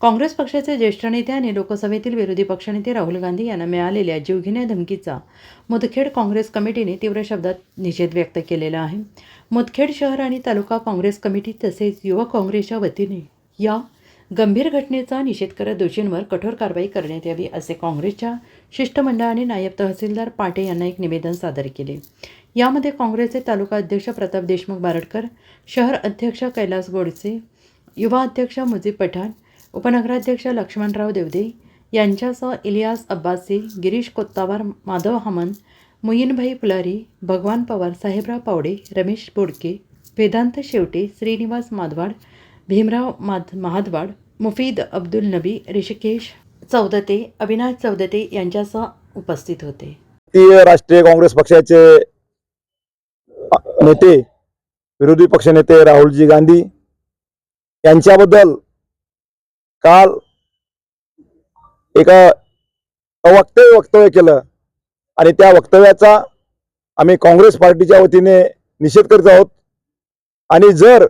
काँग्रेस पक्षाचे ज्येष्ठ नेते आणि लोकसभेतील विरोधी पक्षनेते राहुल गांधी यांना मिळालेल्या जीवघेण्या धमकीचा मुदखेड काँग्रेस कमिटीने तीव्र शब्दात निषेध व्यक्त केलेला आहे. मुदखेड शहर आणि तालुका काँग्रेस कमिटी तसेच युवक काँग्रेसच्या वतीने या गंभीर घटनेचा निषेध करत दोषींवर कठोर कारवाई करण्यात यावी असे काँग्रेसच्या शिष्टमंडळाने नायब तहसीलदार पाटे यांना एक निवेदन सादर केले. यामध्ये काँग्रेसचे तालुका अध्यक्ष प्रताप देशमुख बारडकर शहर अध्यक्ष कैलास गोडसे युवा अध्यक्ष मुजीब पठाण उपनगराध्यक्ष लक्ष्मणराव देवदे यांच्यासह इलियास अब्बासी गिरीश कोत्तावार माधव हमन मुईनभाई फुलारी भगवान पवार साहेबराव पावडे रमेश बोडके वेदांत शेवटे श्रीनिवास माधवाड भीमराव माध महादवाड मुफीद अब्दुल नबी ऋषिकेश चौदते अविनाश चौदते यांच्यासह उपस्थित होते. भारतीय राष्ट्रीय काँग्रेस पक्षाचे नेते विरोधी पक्षनेते राहुलजी गांधी यांच्याबद्दल काल एका अवक्तव्य वक्तव्य केलं आणि त्या वक्तव्याचा आम्ही काँग्रेस पार्टीच्या वतीने निषेध करीत आहोत. आणि जर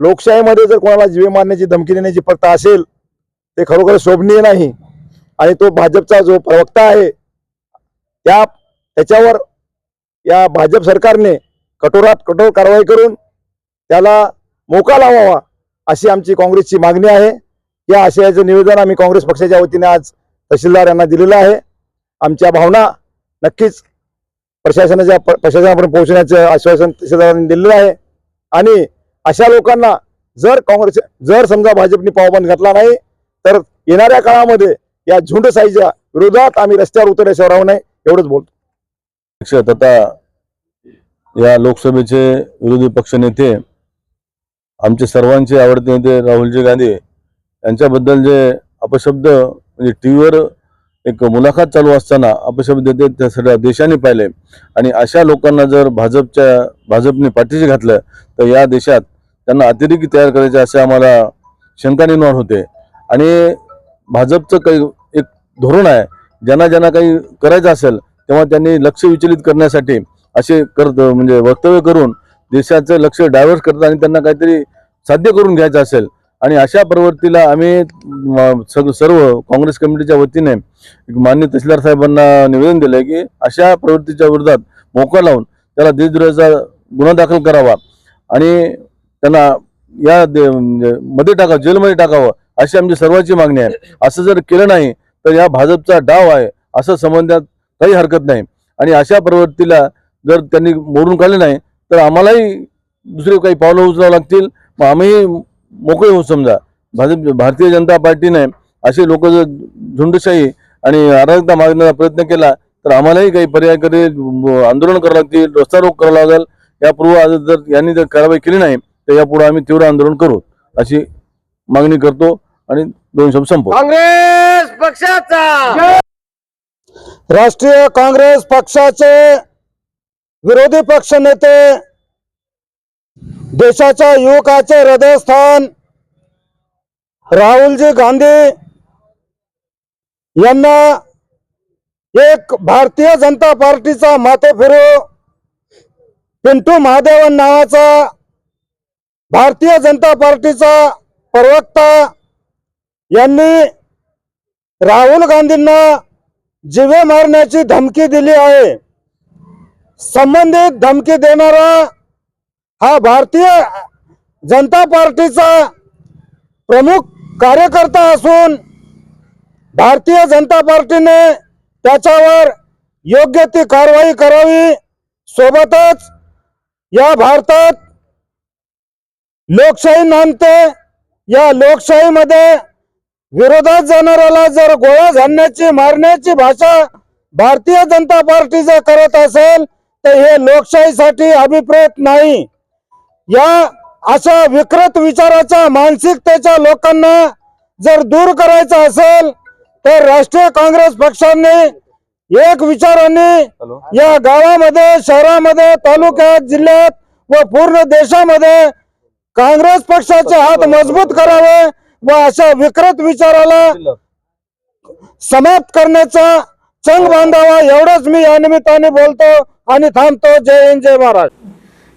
लोकशाहीमध्ये जर कोणाला जीवे मारण्याची धमकी देण्याची प्रथा असेल ते खरोखर शोभनीय नाही. आणि तो भाजपचा जो प्रवक्ता आहे त्या त्याच्यावर या भाजप सरकारने कठोरात कठोर कारवाई करून त्याला मोका लावावा अशी आमची काँग्रेसची मागणी आहे. या आशयाचं निवेदन आम्ही काँग्रेस पक्षाच्या वतीने आज तहसीलदार यांना दिलेलं आहे. आमच्या भावना नक्कीच प्रशासनाच्या प्रशासनापर्यंत पोहोचण्याचं आश्वासन तहसीलदारांनी दिलेलं आहे. आणि अशा लोकांना जर काँग्रेस जर समजा भाजपने पावबंद घातला नाही तर येणाऱ्या काळामध्ये या झुंडसाईच्या विरोधात आम्ही रस्त्यावर उतरल्याशिवाय राहू नये एवढंच बोलतो. आता या लोकसभेचे विरोधी पक्षनेते आमचे सर्वांचे आवडते नेते राहुलजी गांधी यांच्याबद्दल जे अपशब्द म्हणजे टी व्हीवर एक मुलाखत चालू असताना अपशब्द देते त्या सगळ्या देशाने पाहिले. आणि अशा लोकांना जर भाजपच्या भाजपने पाठीशी घातलं तर या देशात त्यांना अतिरेकी तयार करायचे असे आम्हाला शंका निर्माण होते. आणि भाजपचं काही एक धोरण आहे ज्यांना ज्यांना काही करायचं असेल तेव्हा त्यांनी लक्ष विचलित करण्यासाठी असे करत म्हणजे वक्तव्य करून देशाचं लक्ष डायव्हर्ट करतात आणि त्यांना काहीतरी साध्य करून घ्यायचं असेल आणि अशा प्रवृत्तीला आम्ही म, सग सर्व काँग्रेस कमिटीच्या वतीने मान्य तहसीलदार साहेबांना निवेदन दिलं आहे की अशा प्रवृत्तीच्या विरोधात मोका लावून त्याला देशद्रोहाचा गुन्हा दाखल करावा आणि त्यांना या दे- म्हणजे मध्ये टाकावं जेलमध्ये टाकावं अशी आमची सर्वांची मागणी आहे. असं जर केलं नाही तर या भाजपचा डाव आहे असं समजण्यात काही हरकत नाही. आणि अशा प्रवृत्तीला जर त्यांनी मोडून काढले नाही तर आम्हालाही दुसरे काही पावलं उचलावं लागतील. मग आम्ही मोकळे होऊ समजा. भाजप भारतीय जनता पार्टीने असे लोक जर झुंडशाही आणि अराजकता मागण्याचा प्रयत्न केला तर आम्हालाही काही पर्याय करे आंदोलन करावं लागतील रस्ता रोक करावं लागेल यापूर्वी आज जर यांनी जर कारवाई केली नाही तर यापुढे आम्ही तीव्र आंदोलन करू अशी मागणी करतो आणि दोन शब्द संपवतो. काँग्रेस पक्षाचा! राष्ट्रीय काँग्रेस पक्षाचे विरोधी पक्ष नेते देशाच्या युवकाचे हृदयस्थान. राहुलजी गांधी यांना एक भारतीय जनता पार्टीचा माते फिरू. पिंटू महादेवन नावाचा भारतीय जनता पार्टीचा प्रवक्ता यांनी राहुल गांधींना जीवे मारण्याची धमकी दिली आहे. संबंधित धमकी देणारा हा भारतीय जनता पार्टीचा प्रमुख कार्यकर्ता असून भारतीय जनता पार्टीने त्याच्यावर योग्य ती कारवाई करावी. सोबतच या भारतात लोकशाही नांदते. या लोकशाहीमध्ये विरोधात जाणाऱ्याला जर गोळा झाडण्याची मारण्याची भाषा भारतीय जनता पार्टी जर करत असेल तर हे लोकशाहीसाठी अभिप्रेत नाही. या अशा विकृत विचाराच्या मानसिकतेच्या लोकांना जर दूर करायचं असेल तर राष्ट्रीय काँग्रेस पक्षाने एक विचाराने या गावामध्ये शहरामध्ये तालुक्यात जिल्ह्यात व पूर्ण देशामध्ये काँग्रेस पक्षाचे हात मजबूत करावे व अशा विकृत विचाराला समाप्त करण्याचा चंग बांधावा एवढंच मी या निमित्ताने बोलतो आणि थांबतो. जय हिंद जय महाराष्ट्र.